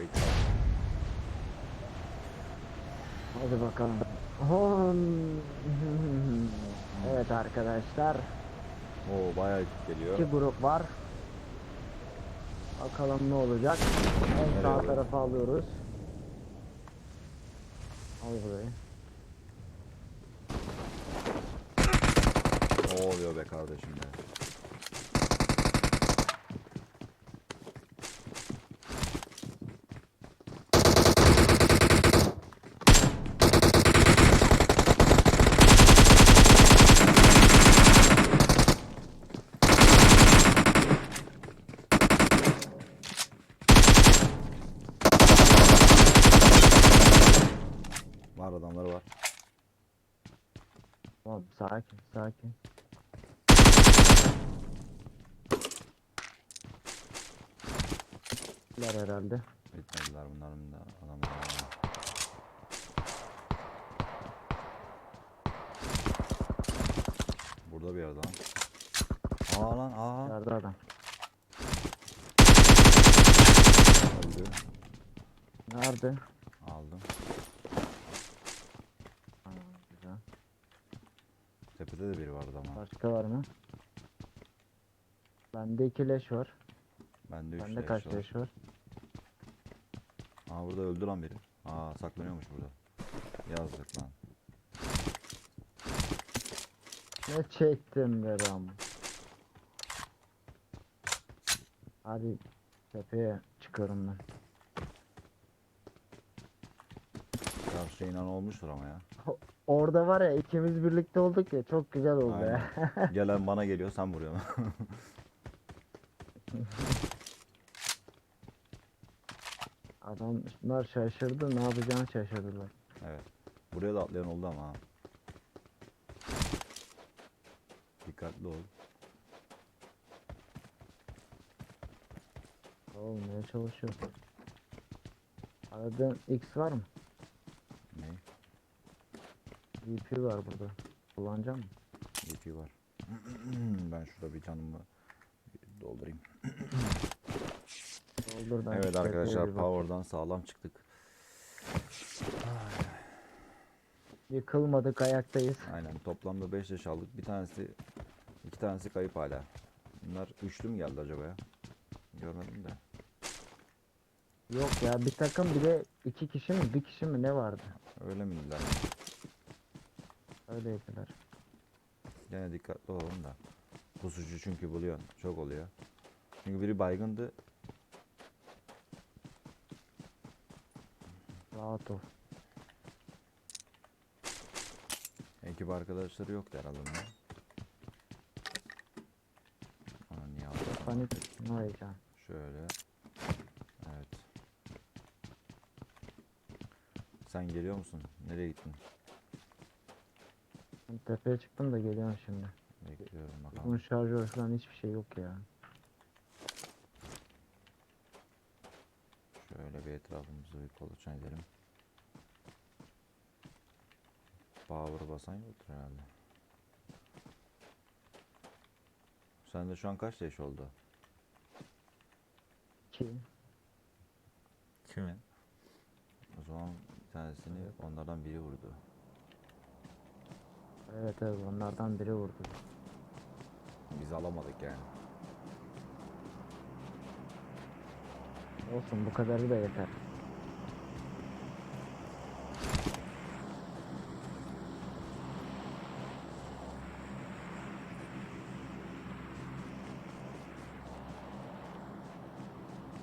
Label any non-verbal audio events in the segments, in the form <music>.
Kayıt. Hadi bakalım. Hon. Evet arkadaşlar. Oo bayağı geliyor. iki grup var. Bakalım ne olacak. En sağ tarafa alıyoruz. Al burayı. Ne oluyor be kardeşim be? Var adamları var. Tamam sakin sakin. Ler herhalde. Bitmediler bunların da adamları. Burada bir yerde lan. Aa lan aa. Nerede adam? Öldü. Nerede? Tepede de biri vardı ama. Başka var mı? Bende iki leş var. Bende 3 Bende kaç leş var? Aa burada öldü lan biri. Aa saklanıyormuş burada. Yazdık lan. Ne çektim be Ram. Hadi tepeye çıkıyorum ben. İnan olmuştur ama ya. Orada var ya ikimiz birlikte olduk ya çok güzel oldu ya. <laughs> Gelen bana geliyor sen vuruyorsun. <laughs> Adamlar şaşırdı ne yapacağını şaşırdılar. evet. Buraya da atlayan oldu ama ha. Dikkatli ol. Olmaya çalışıyor. Aradığın X var mı? Ne? VP var burada. Kullanacak mısın? DP var. <clears throat> ben şurada bir canımı doldurayım. Doldur ben Evet arkadaşlar. Power'dan sağlam çıktık. Yıkılmadık ayaktayız. Aynen toplamda 5 leş aldık. Bir tanesi iki tanesi kayıp hala. Bunlar üçlü mü geldi acaba ya? Görmedim de. Yok ya bir takım bir de iki kişi mi bir kişi mi ne vardı? Öyle miydiler? Öyleydiler. Gene dikkatli olalım da. Pusucu çünkü buluyorsun. Çok oluyor. Çünkü biri baygındı. Rahat ol. Ekip arkadaşları yoktu herhalde. Aa, niye aldı? Panik ne heyecan. Şöyle. Evet. Sen geliyor musun? Nereye gittin? Ben tepeye çıktım da geliyorum şimdi. Bekliyorum Bunun bakalım. şarjör falan hiçbir şey yok ya. Şöyle bir etrafımızı bir kolaçan edelim. Power basan yoktur herhalde. Sende şu an kaç yaş oldu? Ki Kimin? O zaman bir tanesini onlardan biri vurdu. Evet evet onlardan biri vurdu. Biz alamadık yani. Olsun bu kadarı da yeter.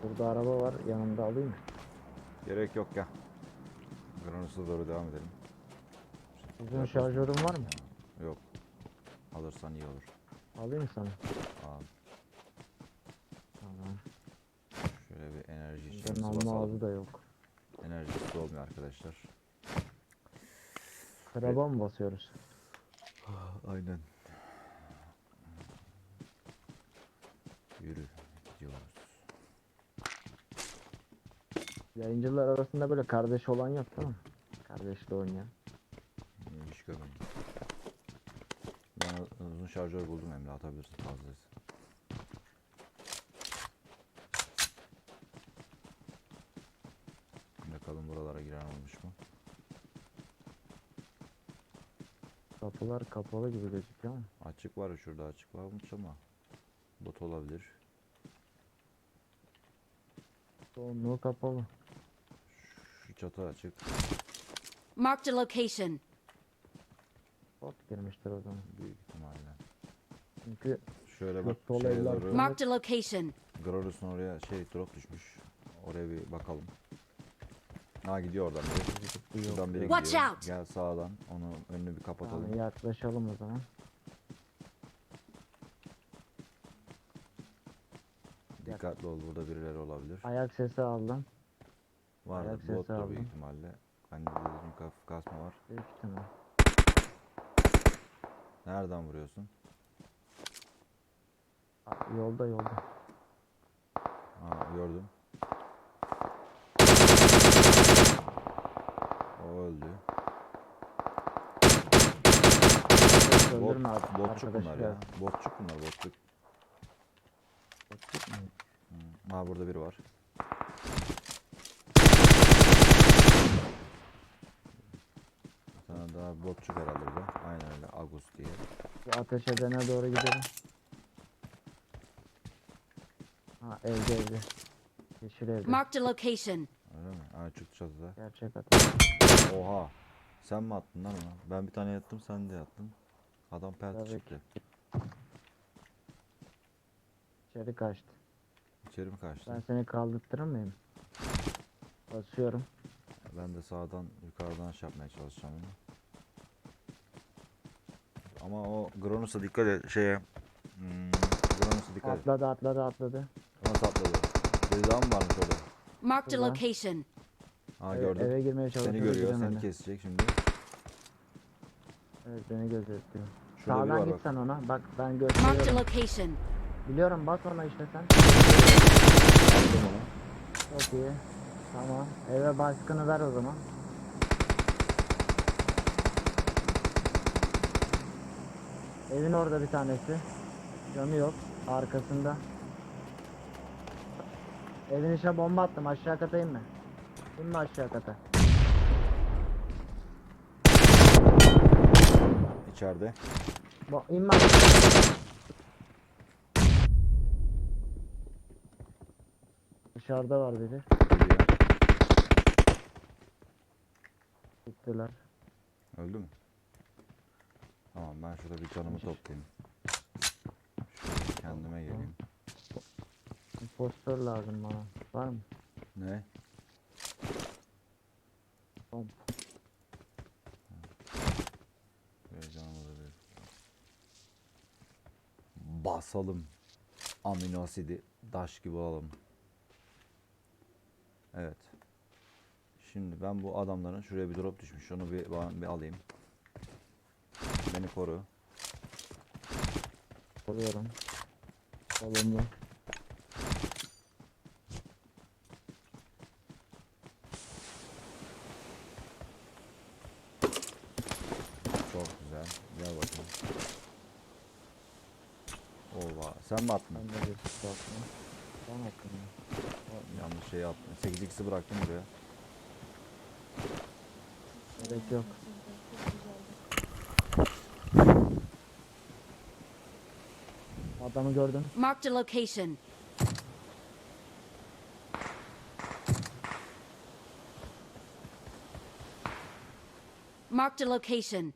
Burada araba var yanımda alayım mı? Gerek yok ya. Granus'a doğru devam edelim. Uzun şarjörün var mı? Yok. Alırsan iyi olur. Alayım mı sana? Al. Tamam. Şöyle bir enerji Benim içeceğimizi alma basalım. ağzı da yok. Enerjisi olmuyor arkadaşlar. Araba mı basıyoruz? Aynen. Yürü. Gidiyoruz. Yayıncılar arasında böyle kardeş olan yok değil mi? Kardeşle oynayan. Görmedim. Ben uzun şarjör buldum Emre atabilirsin fazlası. Buralara giren olmuş mu? Kapılar kapalı gibi gözüküyor ama. Açık var şurada açık varmış ama bot olabilir. Çoğunluğu kapalı. Şu çatı açık. Marked a location. Bot girmiştir o zaman. Büyük ihtimalle. Çünkü Şöyle bak sol şeye eller- doğru. Marked a location. Grorus'un oraya şey drop düşmüş. Oraya bir bakalım. Ha gidiyor oradan biri. bu yok. Şuradan biri Watch gidiyor. out. Gel sağdan. Onu önünü bir kapatalım. Tamam, yaklaşalım o zaman. Dikkatli ol burada birileri olabilir. Ayak sesi aldım. Var ayak sesi bot da büyük aldım. ihtimalle. Ben de dedim kasma var. Büyük ihtimal. Nereden vuruyorsun? Aa, Yolda yolda. Ha gördüm. O öldü. Bot, Öldürme abi. botçuk bunlar ya. Botçuk bunlar botçuk. Botçuk mu? Ha burada biri var. Bir daha botçuk herhalde bu. Aynen öyle Agus diye. Şu ateş edene doğru gidelim. Ha evde evde. Yeşil evde. Marked a location. Öyle mi? Ha çıktı çatıda. Gerçek ateş. Oha. Sen mi attın lan onu? Ben bir tane yattım sen de yattın. Adam pert Tabii ki. çıktı. İçeri kaçtı. İçeri mi kaçtı? Ben seni kaldırtırır mıyım? Basıyorum. Ben de sağdan yukarıdan şey yapmaya çalışacağım onu. Ama o Gronus'a dikkat et şeye. Hmm, Gronus'a dikkat et. Atladı atladı atladı. Nasıl atladı? Daha mı varmış orada? Marked a Şurada. location. Ha Eve- gördüm. Eve girmeye çalışıyor. Seni görüyor, giremedi. seni kesecek şimdi. Evet beni gözetliyor. Şurada biri Sağdan var git bak. sen ona. Bak ben Marked a gösteriyorum. location. Biliyorum bas ona işte sen. Attım onu. Çok iyi. Tamam. Eve baskını ver o zaman. Evin orada bir tanesi. Canı yok. Arkasında. Evin içine bomba attım. Aşağı kata inme. İnme aşağı kata. İçeride. Bo inme. Dışarıda var biri. Gittiler. Öldü mü? Tamam ben şurada bir canımı toplayayım. Şöyle kendime geleyim. Impostor lazım bana. Var mı? Ne? Bomb. Böyle canımı da bir- Basalım. Amino asidi daş gibi olalım. Evet. Şimdi ben bu adamların şuraya bir drop düşmüş. Onu bir, bir alayım. Beni koru. Koruyorum. Olumlu. Çok güzel. Gel bakayım. Ova. Sen mi attın? Ben de bir bakma. Ben attım ya. Yanlış şey attın. 8x'i bıraktım buraya. Gerek yok. Adamı gördüm. Marked a location. Marked a location.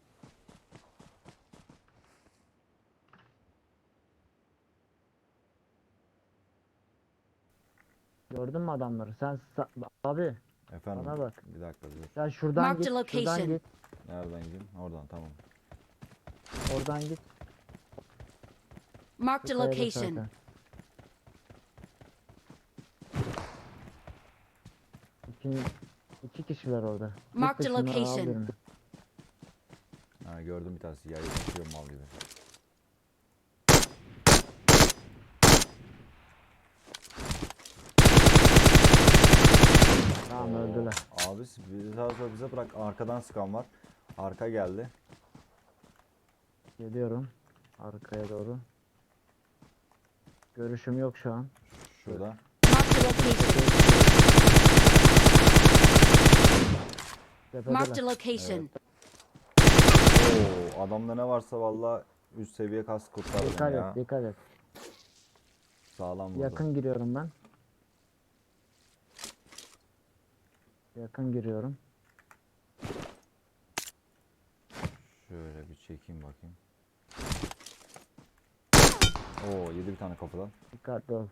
Gördün mü adamları? Sen sa- abi Efendim. Bana bak. Bir dakika dur. sen şuradan Mark git. the Şuradan location. git. Nereden gideyim? Oradan tamam. Oradan git. Marked a location. İki, iki kişiler orada. Git Mark de the şunları al location. birini. Ha gördüm bir tanesi yayı tutuyor mal gibi. Tamam öldüler. Abi bir daha sonra bize bırak arkadan sıkan var. Arka geldi. Geliyorum. Arkaya doğru. Görüşüm yok şu an. Şurada. Marked a Tepedeler. location. Oo, adamda ne varsa valla üst seviye kas kurtardı Dikkat beni ya. et, dikkat et. Sağlam vurdu. Yakın giriyorum ben. Yakın giriyorum. Şöyle bir çekeyim bakayım. Oo yedi bir tane kafadan. Dikkatli ol.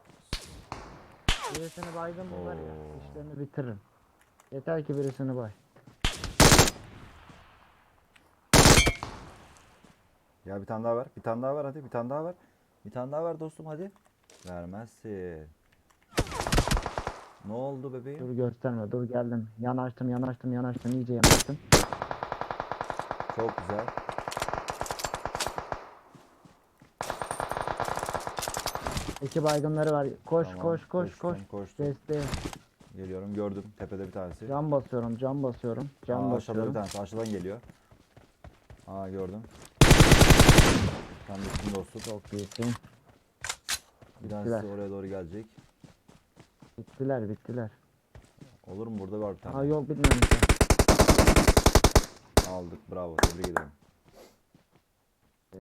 Birisini baygın mı var ya, Oo. işlerini bitiririm. Yeter ki birisini bay. Ya bir tane daha ver. Bir tane daha ver hadi. Bir tane daha ver. Bir tane daha ver dostum hadi. Vermezsin. Ne oldu bebeğim? Dur gösterme, dur geldim. Yanaştım, yanaştım, yanaştım, iyice yanaştım. Çok güzel. İki baygınları var. Koş, Tamam, koş, koş, koş. koştum, koştum. Desteğe. Geliyorum gördüm. Tepede bir tanesi. Cam basıyorum, cam basıyorum. Cam Aa, aşağıda bir basıyorum. tanesi. Aşağıdan geliyor. Aa gördüm. Sen dostum. Çok iyisin. Bir tanesi bittiler. oraya doğru gelecek. Bittiler, bittiler. Olur mu? Burada var bir tane. Aa yok bitmemiş. Aldık. Bravo. Tebrik ederim.